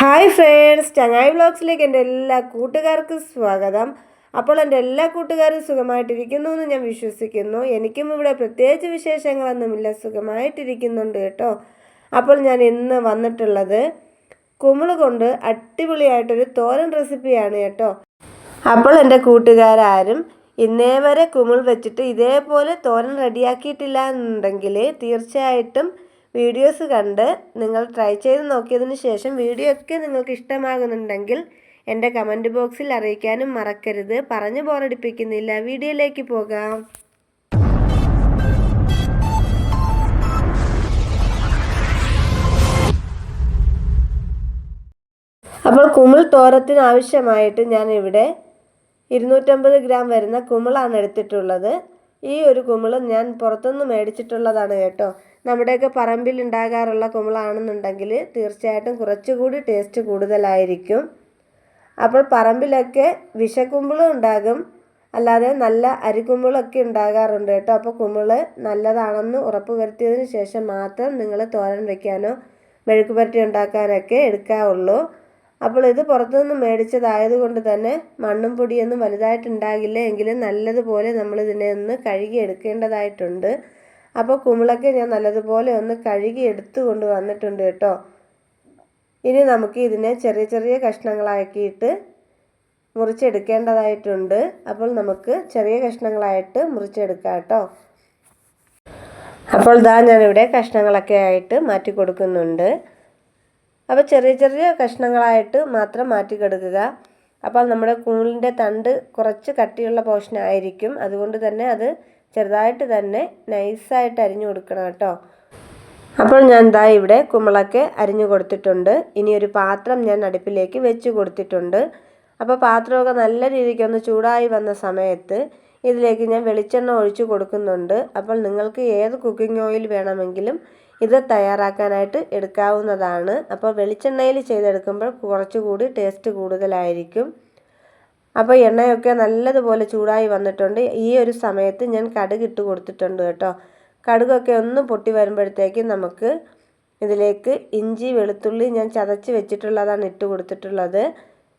Hi friends ചങ്ങായി വ്ളോഗ്സിലേക്ക് എന്റെ എല്ലാ കൂട്ടുകാർക്കും സ്വാഗതം. അപ്പോൾ എന്റെ എല്ലാ കൂട്ടുകാരും സുഖമായിട്ടിരിക്കുന്നു എന്ന് ഞാൻ വിശ്വസിക്കുന്നു. എനിക്കും ഇവിടെ പ്രത്യേകിച്ച് വിശേഷങ്ങളൊന്നുമില്ല സുഖമായിട്ടിരിക്കുന്നുണ്ട് കേട്ടോ. അപ്പോൾ ഞാൻ ഇന്ന് വന്നിട്ടുള്ളത് കുമിൾ കൊണ്ട് അടിപൊളിയായിട്ടൊരു തോരൻ റെസിപ്പിയാണ് കേട്ടോ. അപ്പോൾ എന്റെ കൂട്ടുകാരും ഇന്നേ വരെ കുമിൾ വെച്ചിട്ട് ഇതേപോലെ തോരൻ റെഡിയാക്കിയിട്ടില്ല എന്നുണ്ടെങ്കിൽ തീർച്ചയായിട്ടും വീഡിയോസ് കണ്ട് നിങ്ങൾ ട്രൈ ചെയ്ത് നോക്കിയതിന് ശേഷം വീഡിയോ ഒക്കെ നിങ്ങൾക്ക് ഇഷ്ടമാകുന്നുണ്ടെങ്കിൽ എന്റെ കമന്റ് ബോക്സിൽ അറിയിക്കാനും മറക്കരുത്. പറഞ്ഞു ബോറടിപ്പിക്കുന്നില്ല. വീഡിയോയിലേക്ക് പോകാം. അപ്പോൾ കുമിൾ തോരത്തിനാവശ്യമായിട്ട് ഞാൻ ഇവിടെ ഇരുന്നൂറ്റമ്പത് ഗ്രാം വരുന്ന കുമിളാണ് എടുത്തിട്ടുള്ളത്. ഈ ഒരു കുമിൾ ഞാൻ പുറത്തുനിന്ന് മേടിച്ചിട്ടുള്ളതാണ് കേട്ടോ. നമ്മുടെയൊക്കെ പറമ്പിൽ ഉണ്ടാകാറുള്ള കുമ്പളാണെന്നുണ്ടെങ്കിൽ തീർച്ചയായിട്ടും കുറച്ചുകൂടി ടേസ്റ്റ് കൂടുതലായിരിക്കും. അപ്പോൾ പറമ്പിലൊക്കെ വിഷക്കുമ്പിളും ഉണ്ടാകും. അല്ലാതെ നല്ല അരിക്കുമ്പിളൊക്കെ ഉണ്ടാകാറുണ്ട് കേട്ടോ. അപ്പോൾ കുമ്പിൾ നല്ലതാണെന്ന് ഉറപ്പ് വരുത്തിയതിന് ശേഷം മാത്രം നിങ്ങൾ തോരൻ വയ്ക്കാനോ മെഴുക്ക് പുരട്ടി ഉണ്ടാക്കാനൊക്കെ എടുക്കാവുള്ളൂ. അപ്പോൾ ഇത് പുറത്തുനിന്ന് മേടിച്ചതായതുകൊണ്ട് തന്നെ മണ്ണും പൊടിയൊന്നും വലുതായിട്ടുണ്ടാകില്ല. എങ്കിലും നല്ലതുപോലെ നമ്മൾ ഇതിനെ ഒന്ന് കഴുകി എടുക്കേണ്ടതായിട്ടുണ്ട് അപ്പോൾ കുമ്പളക്ക ഞാൻ നല്ലതുപോലെ ഒന്ന് കഴുകി എടുത്തു കൊണ്ട് വന്നിട്ടുണ്ട് കേട്ടോ. ഇനി നമുക്ക് ഇതിനെ ചെറിയ ചെറിയ കഷ്ണങ്ങളാക്കിയിട്ട് മുറിച്ചെടുക്കേണ്ടതായിട്ടുണ്ട്. അപ്പോൾ നമുക്ക് ചെറിയ കഷ്ണങ്ങളായിട്ട് മുറിച്ചെടുക്കാം കേട്ടോ. അപ്പോൾ ഇതാ ഞാനിവിടെ കഷ്ണങ്ങളൊക്കെ ആയിട്ട് മാറ്റി കൊടുക്കുന്നുണ്ട്. അപ്പോൾ ചെറിയ ചെറിയ കഷ്ണങ്ങളായിട്ട് മാത്രം മാറ്റി കൊടുക്കുക. അപ്പോൾ നമ്മുടെ കൂണിന്റെ തണ്ട് കുറച്ച് കട്ടിയുള്ള പോർഷൻ ആയിരിക്കും അതുകൊണ്ട് തന്നെ അത് ചെറുതായിട്ട് തന്നെ നൈസായിട്ട് അരിഞ്ഞു കൊടുക്കണം കേട്ടോ. അപ്പോൾ ഞാൻ ദാ ഇവിടെ കുമ്പളൊക്കെ അരിഞ്ഞു കൊടുത്തിട്ടുണ്ട്. ഇനി ഒരു പാത്രം ഞാൻ അടുപ്പിലേക്ക് വെച്ച് കൊടുത്തിട്ടുണ്ട്. അപ്പോൾ പാത്രമൊക്കെ നല്ല രീതിക്ക് ഒന്ന് ചൂടായി വന്ന സമയത്ത് ഇതിലേക്ക് ഞാൻ വെളിച്ചെണ്ണ ഒഴിച്ചു കൊടുക്കുന്നുണ്ട്. അപ്പോൾ നിങ്ങൾക്ക് ഏത് കുക്കിംഗ് ഓയിൽ വേണമെങ്കിലും ഇത് തയ്യാറാക്കാനായിട്ട് എടുക്കാവുന്നതാണ്. അപ്പോൾ വെളിച്ചെണ്ണയിൽ ചെയ്തെടുക്കുമ്പോൾ കുറച്ചുകൂടി ടേസ്റ്റ് കൂടുതലായിരിക്കും. അപ്പോൾ എണ്ണയൊക്കെ നല്ലതുപോലെ ചൂടായി വന്നിട്ടുണ്ട്. ഈ ഒരു സമയത്ത് ഞാൻ കടുക് ഇട്ട് കൊടുത്തിട്ടുണ്ട് കേട്ടോ. കടുകൊക്കെ ഒന്ന് പൊട്ടി വരുമ്പോഴത്തേക്ക് നമുക്ക് ഇതിലേക്ക് ഇഞ്ചി വെളുത്തുള്ളി ഞാൻ ചതച്ച് വെച്ചിട്ടുള്ളതാണ് ഇട്ട് കൊടുത്തിട്ടുള്ളത്.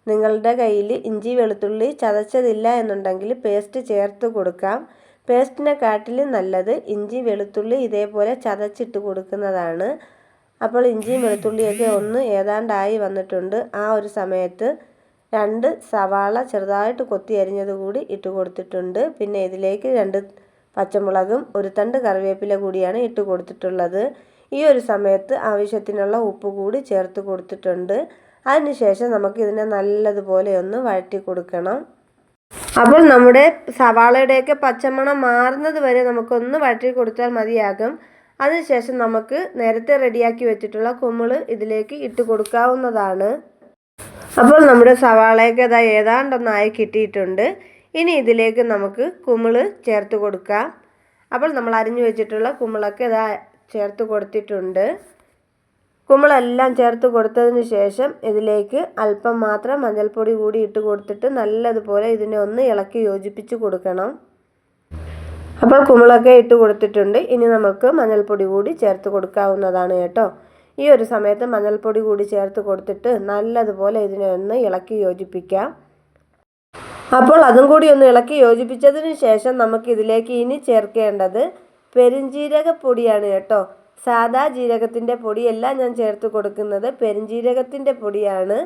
നിങ്ങളുടെ കയ്യിൽ ഇഞ്ചി വെളുത്തുള്ളി ചതച്ചതില്ല എന്നുണ്ടെങ്കിൽ പേസ്റ്റ് ചേർത്ത് കൊടുക്കാം. പേസ്റ്റിനെക്കാട്ടിലും നല്ലത് ഇഞ്ചി വെളുത്തുള്ളി ഇതേപോലെ ചതച്ചിട്ട് കൊടുക്കുന്നതാണ്. അപ്പോൾ ഇഞ്ചിയും വെളുത്തുള്ളിയൊക്കെ ഒന്ന് ഏതാണ്ടായി വന്നിട്ടുണ്ട് ആ ഒരു സമയത്ത്. രണ്ട് സവാള ചെറുതായിട്ട് കൊത്തി അരിഞ്ഞത് കൂടി ഇട്ട് കൊടുത്തിട്ടുണ്ട്. പിന്നെ ഇതിലേക്ക് രണ്ട് പച്ചമുളകും ഒരു തണ്ട് കറിവേപ്പില കൂടിയാണ് ഇട്ട് കൊടുത്തിട്ടുള്ളത്. ഈ ഒരു സമയത്ത് ആവശ്യത്തിനുള്ള ഉപ്പ് കൂടി ചേർത്ത് കൊടുത്തിട്ടുണ്ട്. അതിനുശേഷം നമുക്ക് ഇതിനെ നല്ലതുപോലെ ഒന്ന് വഴറ്റി കൊടുക്കണം. അപ്പോൾ നമ്മുടെ സവാളയുടെയൊക്കെ പച്ചമണം മാറുന്നത് വരെ നമുക്കൊന്ന് വഴറ്റി കൊടുത്താൽ മതിയാകും. അതിനുശേഷം നമുക്ക് നേരത്തെ റെഡിയാക്കി വെച്ചിട്ടുള്ള കുമ്മിൾ ഇതിലേക്ക് ഇട്ട് കൊടുക്കാവുന്നതാണ്. അപ്പോൾ നമ്മുടെ സവാളയൊക്കെ അതാ ഏതാണ്ടൊന്നായി കിട്ടിയിട്ടുണ്ട്. ഇനി ഇതിലേക്ക് നമുക്ക് കുമിൾ ചേർത്ത് കൊടുക്കാം. അപ്പോൾ നമ്മൾ അരിഞ്ഞു വെച്ചിട്ടുള്ള കുമിളൊക്കെ ഇതാ ചേർത്ത് കൊടുത്തിട്ടുണ്ട്. കുമ്പളെല്ലാം ചേർത്ത് കൊടുത്തതിന് ശേഷം ഇതിലേക്ക് അല്പം മാത്രം മഞ്ഞൾപ്പൊടി കൂടി ഇട്ട് കൊടുത്തിട്ട് നല്ലതുപോലെ ഇതിനെ ഒന്ന് ഇളക്കി യോജിപ്പിച്ച് കൊടുക്കണം. അപ്പോൾ കുമ്പളൊക്കെ ഇട്ട് കൊടുത്തിട്ടുണ്ട്. ഇനി നമുക്ക് മഞ്ഞൾപ്പൊടി കൂടി ചേർത്ത് കൊടുക്കാവുന്നതാണ് കേട്ടോ. ഈ ഒരു സമയത്ത് മഞ്ഞൾപ്പൊടി കൂടി ചേർത്ത് കൊടുത്തിട്ട് നല്ലതുപോലെ ഇതിനെ ഒന്ന് ഇളക്കി യോജിപ്പിക്കാം. അപ്പോൾ അതും കൂടി ഒന്ന് ഇളക്കി യോജിപ്പിച്ചതിന് ശേഷം നമുക്ക് ഇതിലേക്ക് ഇനി ചേർക്കേണ്ടത് പെരിഞ്ജീരകപ്പൊടിയാണ് കേട്ടോ. സാദാ ജീരകത്തിന്റെ പൊടിയല്ല ഞാൻ ചേർത്ത് കൊടുക്കുന്നത് പെരിഞ്ജീരകത്തിന്റെ പൊടിയാണ്.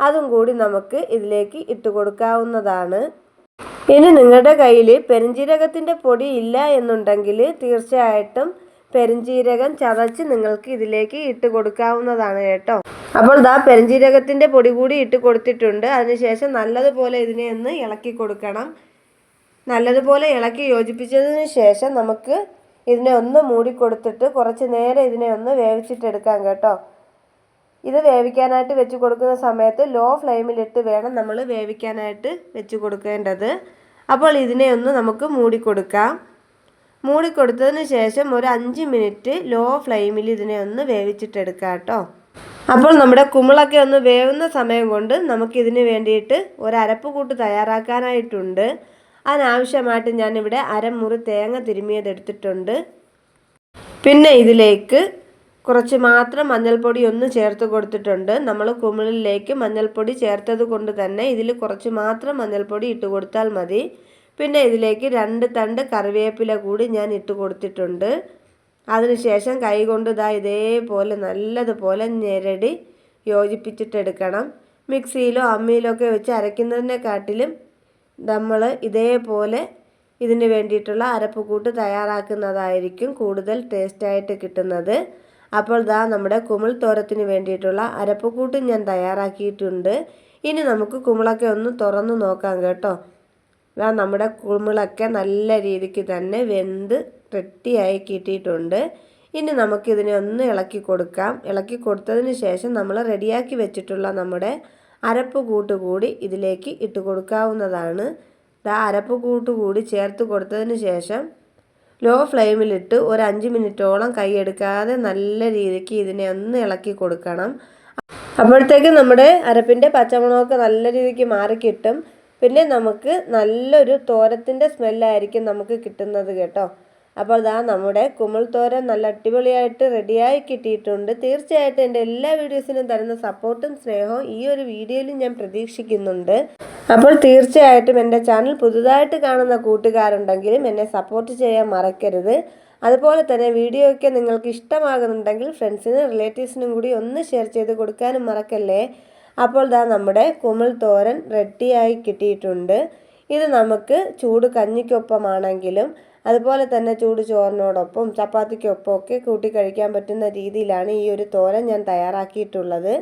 അതും കൂടി നമുക്ക് ഇതിലേക്ക് ഇട്ട് കൊടുക്കാവുന്നതാണ്. ഇനി നിങ്ങളുടെ കയ്യിൽ പെരിഞ്ജീരകത്തിന്റെ പൊടി ഇല്ല എന്നുണ്ടെങ്കിൽ തീർച്ചയായിട്ടും പെരിഞ്ജീരകം ചതച്ച് നിങ്ങൾക്ക് ഇതിലേക്ക് ഇട്ട് കൊടുക്കാവുന്നതാണ് കേട്ടോ. അപ്പോൾ ദാ പെരിഞ്ജീരകത്തിന്റെ പൊടി കൂടി ഇട്ട് കൊടുത്തിട്ടുണ്ട്. അതിനുശേഷം നല്ലതുപോലെ ഇതിനെ ഒന്ന് ഇളക്കി കൊടുക്കണം. നല്ലതുപോലെ ഇളക്കി യോജിപ്പിച്ചതിന് ശേഷം നമുക്ക് ഇതിനെ ഒന്ന് മൂടി കൊടുത്തിട്ട് കുറച്ച് നേരം ഇതിനെ ഒന്ന് വേവിച്ചിട്ടെടുക്കാം കേട്ടോ. ഇത് വേവിക്കാനായിട്ട് വെച്ച് കൊടുക്കുന്ന സമയത്ത് ലോ ഫ്ലെയിമിലിട്ട് വേണം നമ്മൾ വേവിക്കാനായിട്ട് വെച്ച് കൊടുക്കേണ്ടത്. അപ്പോൾ ഇതിനെ ഒന്ന് നമുക്ക് മൂടി കൊടുക്കാം. മൂടി കൊടുത്തതിന് ശേഷം ഒരു അഞ്ച് മിനിറ്റ് ലോ ഫ്ലെയിമിൽ ഇതിനെ ഒന്ന് വേവിച്ചിട്ടെടുക്കാം കേട്ടോ. അപ്പോൾ നമ്മുടെ കുമിളൊക്കെ ഒന്ന് വേവുന്ന സമയം കൊണ്ട് നമുക്കിതിന് വേണ്ടിയിട്ട് ഒരു അരപ്പ് കൂട്ട് തയ്യാറാക്കാനായിട്ടുണ്ട്. അതിനാവശ്യമായിട്ട് ഞാനിവിടെ അരമുറി തേങ്ങ തിരുമിയതെടുത്തിട്ടുണ്ട് പിന്നെ ഇതിലേക്ക് കുറച്ച് മാത്രം മഞ്ഞൾപ്പൊടി ഒന്ന് ചേർത്ത് കൊടുത്തിട്ടുണ്ട്. നമ്മൾ കുമിളിലേക്ക് മഞ്ഞൾപ്പൊടി ചേർത്തത് കൊണ്ട് തന്നെ ഇതിൽ കുറച്ച് മാത്രം മഞ്ഞൾപ്പൊടി ഇട്ട് കൊടുത്താൽ മതി. പിന്നെ ഇതിലേക്ക് രണ്ട് തണ്ട് കറിവേപ്പില കൂടി ഞാൻ ഇട്ട് കൊടുത്തിട്ടുണ്ട്. അതിനുശേഷം കൈ കൊണ്ട് ഇതാ ഇതേപോലെ നല്ലതുപോലെ ഞെരടി യോജിപ്പിച്ചിട്ടെടുക്കണം മിക്സിയിലോ അമ്മിയിലോ ഒക്കെ വെച്ച് അരയ്ക്കുന്നതിനെക്കാട്ടിലും നമ്മൾ ഇതേപോലെ ഇതിന് വേണ്ടിയിട്ടുള്ള അരപ്പുകൂട്ട് തയ്യാറാക്കുന്നതായിരിക്കും കൂടുതൽ ടേസ്റ്റായിട്ട് കിട്ടുന്നത്. അപ്പോൾ ദാ നമ്മുടെ കുമിൾ തോരത്തിന് വേണ്ടിയിട്ടുള്ള അരപ്പുകൂട്ടും ഞാൻ തയ്യാറാക്കിയിട്ടുണ്ട്. ഇനി നമുക്ക് കുമിളൊക്കെ ഒന്ന് തുറന്ന് നോക്കാം കേട്ടോ. ദാ നമ്മുടെ കുമിളൊക്കെ നല്ല രീതിക്ക് തന്നെ വെന്ത് റെഡിയായി കിട്ടിയിട്ടുണ്ട്. ഇനി നമുക്കിതിനെ ഒന്ന് ഇളക്കി കൊടുക്കാം. ഇളക്കി കൊടുത്തതിന് ശേഷം നമ്മൾ റെഡിയാക്കി വെച്ചിട്ടുള്ള നമ്മുടെ അരപ്പ് കൂട്ട് കൂടി ഇതിലേക്ക് ഇട്ട് കൊടുക്കാവുന്നതാണ്. ഇതാ അരപ്പ് കൂട്ട് കൂടി ചേർത്ത് കൊടുത്തതിന് ശേഷം ലോ ഫ്ലെയിമിലിട്ട് ഒരു അഞ്ച് മിനിറ്റോളം കൈയെടുക്കാതെ നല്ല രീതിക്ക് ഇതിനെ ഒന്ന് ഇളക്കി കൊടുക്കണം. അപ്പോഴത്തേക്ക് നമ്മുടെ അരപ്പിന്റെ പച്ചമുളകൊക്കെ നല്ല രീതിക്ക് മാറി കിട്ടും പിന്നെ നമുക്ക് നല്ലൊരു തോരത്തിന്റെ സ്മെല്ലായിരിക്കും നമുക്ക് കിട്ടുന്നത് കേട്ടോ. അപ്പോൾ ഇതാ നമ്മുടെ കുമിൾ തോരൻ നല്ല അടിപൊളിയായിട്ട് റെഡിയായി കിട്ടിയിട്ടുണ്ട്. തീർച്ചയായിട്ടും എന്റെ എല്ലാ വീഡിയോസിനും തരുന്ന സപ്പോർട്ടും സ്നേഹവും ഈ ഒരു വീഡിയോയിലും ഞാൻ പ്രതീക്ഷിക്കുന്നുണ്ട്. അപ്പോൾ തീർച്ചയായിട്ടും എന്റെ ചാനൽ പുതുതായിട്ട് കാണുന്ന കൂട്ടുകാരുണ്ടെങ്കിലും എന്നെ സപ്പോർട്ട് ചെയ്യാൻ മറക്കരുത്. അതുപോലെ തന്നെ വീഡിയോ ഒക്കെ നിങ്ങൾക്ക് ഇഷ്ടമാകുന്നുണ്ടെങ്കിൽ ഫ്രണ്ട്സിനും റിലേറ്റീവ്സിനും കൂടി ഒന്ന് ഷെയർ ചെയ്ത് കൊടുക്കാനും മറക്കല്ലേ? അപ്പോൾ ദാ നമ്മുടെ കുമിൾ തോരൻ റെഡിയായി കിട്ടിയിട്ടുണ്ട്. ഇത് നമുക്ക് ചൂട് കഞ്ഞിക്കൊപ്പമാണെങ്കിലും അതുപോലെ തന്നെ ചൂട് ചോറിനോടൊപ്പം ചപ്പാത്തിക്കൊപ്പം ഒക്കെ കൂട്ടി കഴിക്കാൻ പറ്റുന്ന രീതിയിലാണ് ഈ ഒരു തോരൻ ഞാൻ തയ്യാറാക്കിയിട്ടുള്ളത്.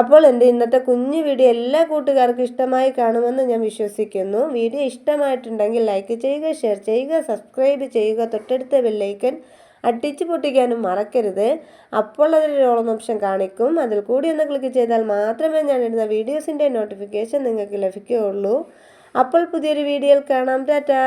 അപ്പോൾ എന്റെ ഇന്നത്തെ കുഞ്ഞു വീഡിയോ എല്ലാ കൂട്ടുകാർക്കും ഇഷ്ടമായി കാണുമെന്ന് ഞാൻ വിശ്വസിക്കുന്നു. വീഡിയോ ഇഷ്ടമായിട്ടുണ്ടെങ്കിൽ ലൈക്ക് ചെയ്യുക ഷെയർ ചെയ്യുക സബ്സ്ക്രൈബ് ചെയ്യുക. തൊട്ടടുത്ത ബെല്ലൈക്കൻ അട്ടിച്ച് പൊട്ടിക്കാനും മറക്കരുത്. അപ്പോൾ അതിന്റെ ഓളം ഓപ്ഷൻ കാണിക്കും. അതിൽ കൂടി ഒന്ന് ക്ലിക്ക് ചെയ്താൽ മാത്രമേ ഞാൻ ഇടുന്ന വീഡിയോസിന്റെ നോട്ടിഫിക്കേഷൻ നിങ്ങൾക്ക് ലഭിക്കുകയുള്ളൂ. അപ്പോൾ പുതിയൊരു വീഡിയോയിൽ കാണാം. ടാറ്റാ.